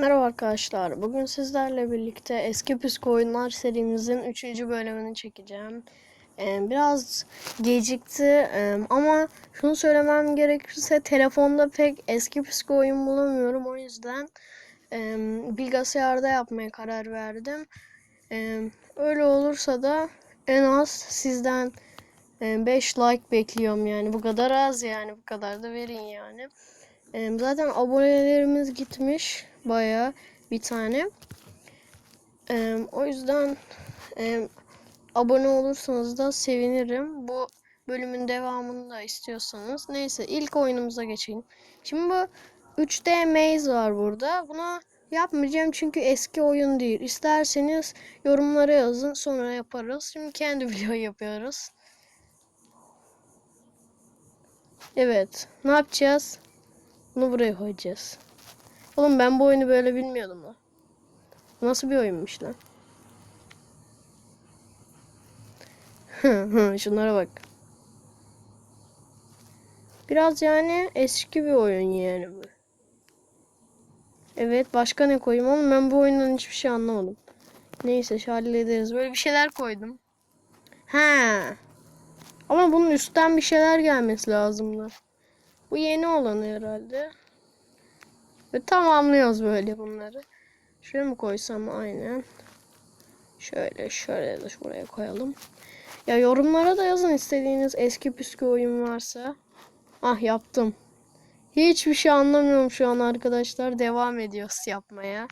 Merhaba arkadaşlar. Bugün sizlerle birlikte Eski Püskü Oyunlar serimizin 3. bölümünü çekeceğim. Ee, biraz gecikti ee, ama şunu söylemem gerekirse telefonda pek eski püskü oyun bulamıyorum. O yüzden e, bilgisayarda yapmaya karar verdim. Ee, öyle olursa da en az sizden 5 like bekliyorum yani. Bu kadar az yani. Bu kadar da verin yani. Ee, zaten abonelerimiz gitmiş baya bir tane. Ee, o yüzden e, abone olursanız da sevinirim. Bu bölümün devamını da istiyorsanız. Neyse ilk oyunumuza geçelim. Şimdi bu 3D Maze var burada. Bunu yapmayacağım çünkü eski oyun değil. İsterseniz yorumlara yazın sonra yaparız. Şimdi kendi video yapıyoruz. Evet. Ne yapacağız? Bunu buraya koyacağız. Oğlum ben bu oyunu böyle bilmiyordum lan. Nasıl bir oyunmuş lan? Şunlara bak. Biraz yani eski bir oyun yani bu. Evet başka ne koyayım oğlum ben bu oyundan hiçbir şey anlamadım. Neyse hallederiz. Böyle bir şeyler koydum. Ha. Ama bunun üstten bir şeyler gelmesi lazımdı. Bu yeni olanı herhalde. Ve tamamlıyoruz böyle bunları. Şuraya mı koysam aynen. Şöyle şöyle de şuraya koyalım. Ya yorumlara da yazın istediğiniz eski püskü oyun varsa. Ah yaptım. Hiçbir şey anlamıyorum şu an arkadaşlar. Devam ediyoruz yapmaya.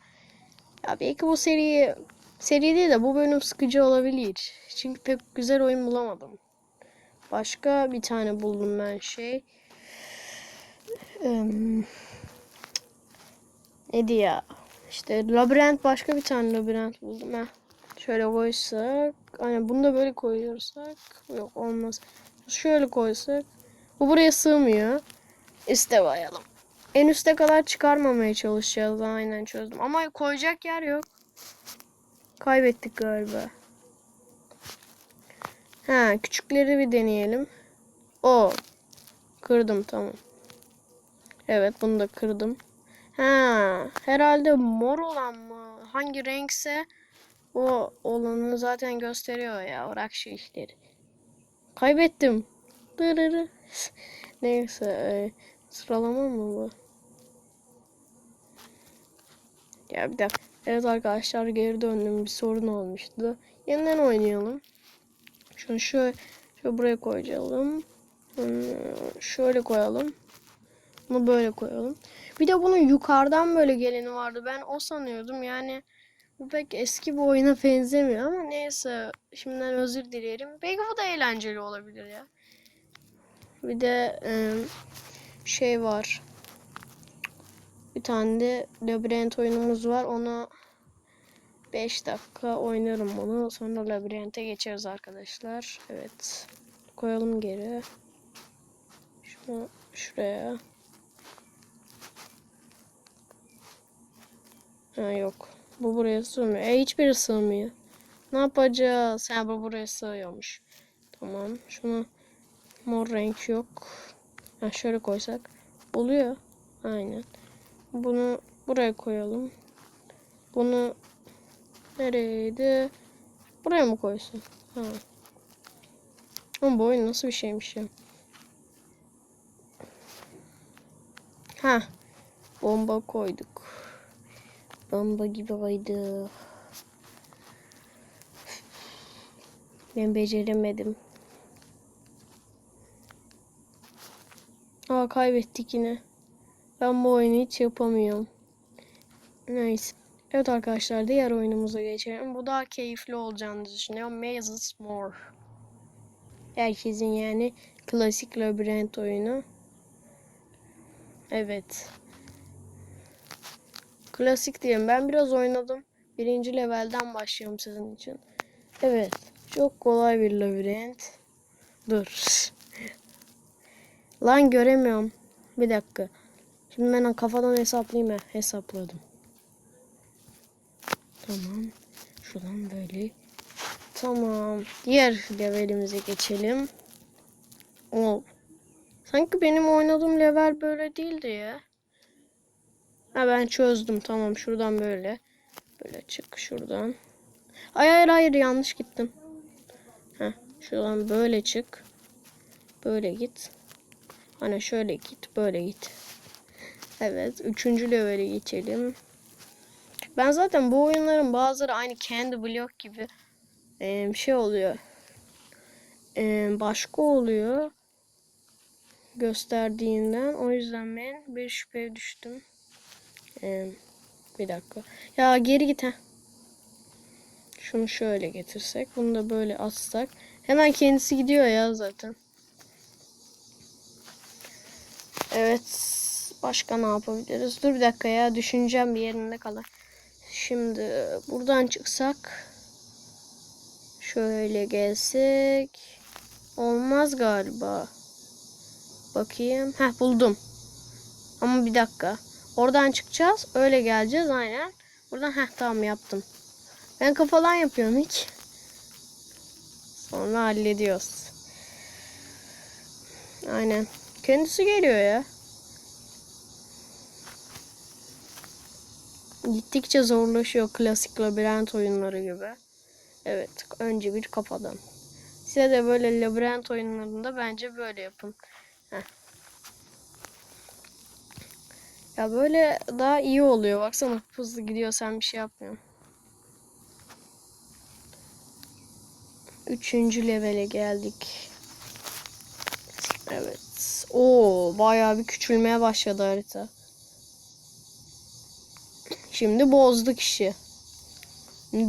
Ya belki bu seri seri değil de bu bölüm sıkıcı olabilir. Çünkü pek güzel oyun bulamadım. Başka bir tane buldum ben şey. Eee Neydi ya? İşte labirent başka bir tane labirent buldum ha. Şöyle koysak. Aynen bunu da böyle koyuyorsak. Yok olmaz. Şöyle koysak. Bu buraya sığmıyor. Üste koyalım. En üste kadar çıkarmamaya çalışacağız. Aynen çözdüm. Ama koyacak yer yok. Kaybettik galiba. Ha küçükleri bir deneyelim. O. Kırdım tamam. Evet bunu da kırdım. Ha, herhalde mor olan mı? Hangi renkse o olanı zaten gösteriyor ya. Bırak şu işleri. Kaybettim. Dırırı. Neyse. E, sıralama mı bu? Ya bir dakika. Evet arkadaşlar geri döndüm. Bir sorun olmuştu. Yeniden oynayalım. Şunu şöyle, şöyle buraya koyalım. Hmm, Şöyle koyalım. Bunu böyle koyalım. Bir de bunun yukarıdan böyle geleni vardı. Ben o sanıyordum. Yani bu pek eski bir oyuna benzemiyor ama neyse. Şimdiden özür dilerim. Belki bu da eğlenceli olabilir ya. Bir de e, şey var. Bir tane de labirent oyunumuz var. Onu 5 dakika oynarım onu. Sonra labirente geçeriz arkadaşlar. Evet. Koyalım geri. Şunu şuraya. Ha yok. Bu buraya sığmıyor. E hiçbiri sığmıyor. Ne yapacağız? Ha bu buraya sığıyormuş. Tamam. Şunu mor renk yok. Ha şöyle koysak. Oluyor. Aynen. Bunu buraya koyalım. Bunu nereydi? Buraya mı koysun? Ha. Ama bu oyun nasıl bir şeymiş ya? Ha. Bomba koyduk. Bomba gibi oydu. Ben beceremedim. Aa kaybettik yine. Ben bu oyunu hiç yapamıyorum. Neyse. Evet arkadaşlar diğer oyunumuza geçelim. Bu daha keyifli olacağını düşünüyorum. Mazes More. Herkesin yani klasik labirent oyunu. Evet. Klasik diyeyim. Ben biraz oynadım. Birinci levelden başlıyorum sizin için. Evet. Çok kolay bir labirent. Dur. Lan göremiyorum. Bir dakika. Şimdi ben kafadan hesaplayayım. He. Hesapladım. Tamam. Şuradan böyle. Tamam. Diğer levelimize geçelim. O. Sanki benim oynadığım level böyle değildi ya. Ha ben çözdüm. Tamam şuradan böyle. Böyle çık şuradan. Hayır hayır hayır yanlış gittim. Heh, şuradan böyle çık. Böyle git. Hani şöyle git, böyle git. Evet, üçüncü levele geçelim. Ben zaten bu oyunların bazıları aynı Candy Block gibi eee, şey oluyor. Eee, başka oluyor gösterdiğinden. O yüzden ben bir şüpheye düştüm. Eee, bir dakika. Ya geri git ha. Şunu şöyle getirsek. Bunu da böyle atsak. Hemen kendisi gidiyor ya zaten. Evet. Başka ne yapabiliriz? Dur bir dakika ya. Düşüneceğim bir yerinde kalır. Şimdi buradan çıksak. Şöyle gelsek. Olmaz galiba. Bakayım. Heh buldum. Ama bir dakika. Oradan çıkacağız. Öyle geleceğiz aynen. Buradan heh tamam yaptım. Ben kafadan yapıyorum hiç. Sonra hallediyoruz. Aynen. Kendisi geliyor ya. Gittikçe zorlaşıyor klasik labirent oyunları gibi. Evet, önce bir kafadan. Size de böyle labirent oyunlarında bence böyle yapın. Heh. Ya böyle daha iyi oluyor. Baksana hızlı gidiyor sen bir şey yapmıyorsun. Üçüncü levele geldik. Evet. Oo, bayağı bir küçülmeye başladı harita. Şimdi bozduk işi.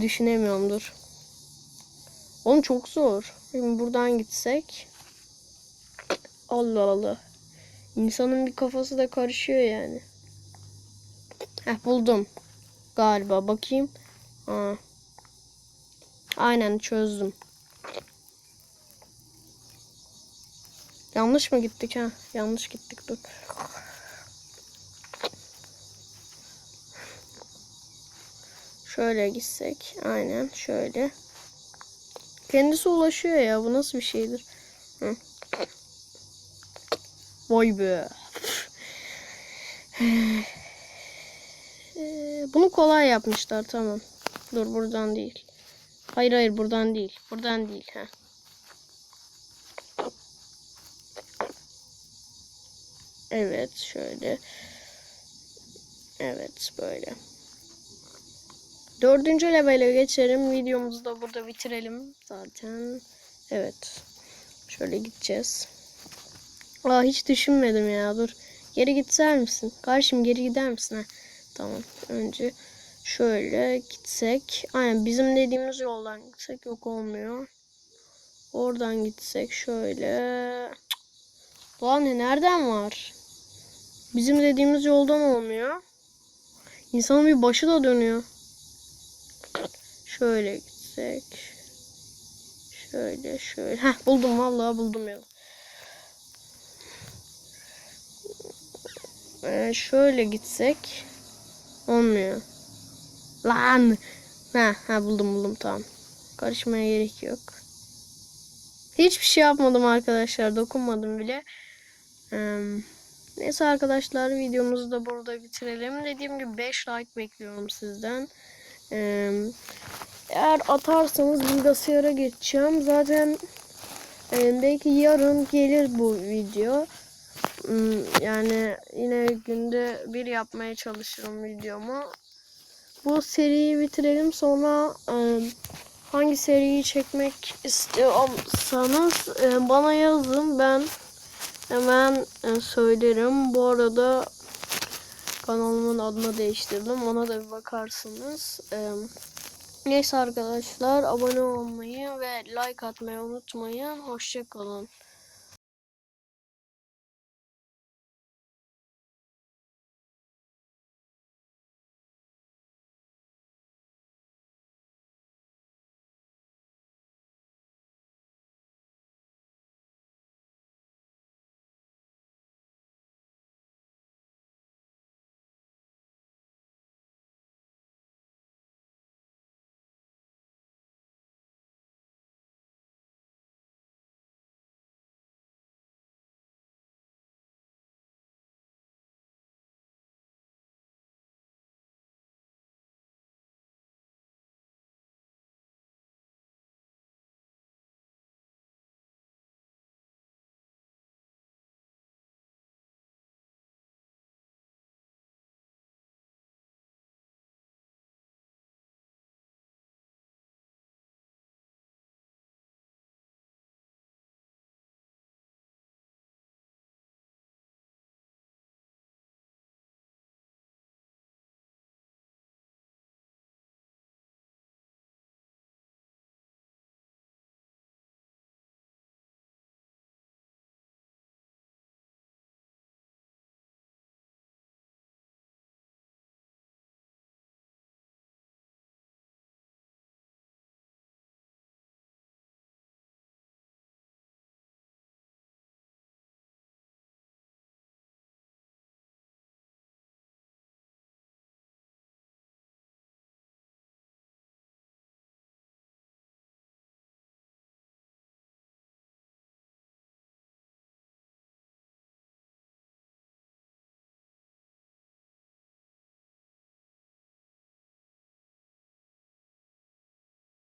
Düşünemiyorum dur. Oğlum çok zor. Şimdi buradan gitsek. Allah Allah. İnsanın bir kafası da karışıyor yani. Heh buldum. Galiba bakayım. Ha. Aynen çözdüm. Yanlış mı gittik ha? Yanlış gittik dur. Şöyle gitsek. Aynen şöyle. Kendisi ulaşıyor ya. Bu nasıl bir şeydir? Hı. Vay be. Ee, Bunu kolay yapmışlar tamam. Dur buradan değil. Hayır hayır buradan değil. Buradan değil. ha. Evet şöyle. Evet böyle. Dördüncü levele geçelim. Videomuzu da burada bitirelim zaten. Evet. Şöyle gideceğiz. Aa hiç düşünmedim ya. Dur. Geri gitser misin? Karşım geri gider misin? Ha. Tamam. Önce şöyle gitsek. Aynen bizim dediğimiz yoldan gitsek yok olmuyor. Oradan gitsek şöyle. Lan ne nereden var? Bizim dediğimiz yoldan olmuyor. İnsanın bir başı da dönüyor. Şöyle gitsek. Şöyle şöyle. Heh buldum vallahi buldum ya. Ee, şöyle gitsek. Olmuyor. Lan. Ha, ha buldum buldum tamam. Karışmaya gerek yok. Hiçbir şey yapmadım arkadaşlar. Dokunmadım bile. Ee, neyse arkadaşlar videomuzu da burada bitirelim. Dediğim gibi 5 like bekliyorum sizden. Ee, eğer atarsanız bilgisayara geçeceğim. Zaten e, belki yarın gelir bu video. Hmm, Yani yine günde bir yapmaya çalışırım videomu. Bu seriyi bitirelim sonra hangi seriyi çekmek istiyorsanız bana yazın ben hemen söylerim. Bu arada kanalımın adını değiştirdim. Ona da bir bakarsınız. Neyse arkadaşlar abone olmayı ve like atmayı unutmayın. Hoşçakalın.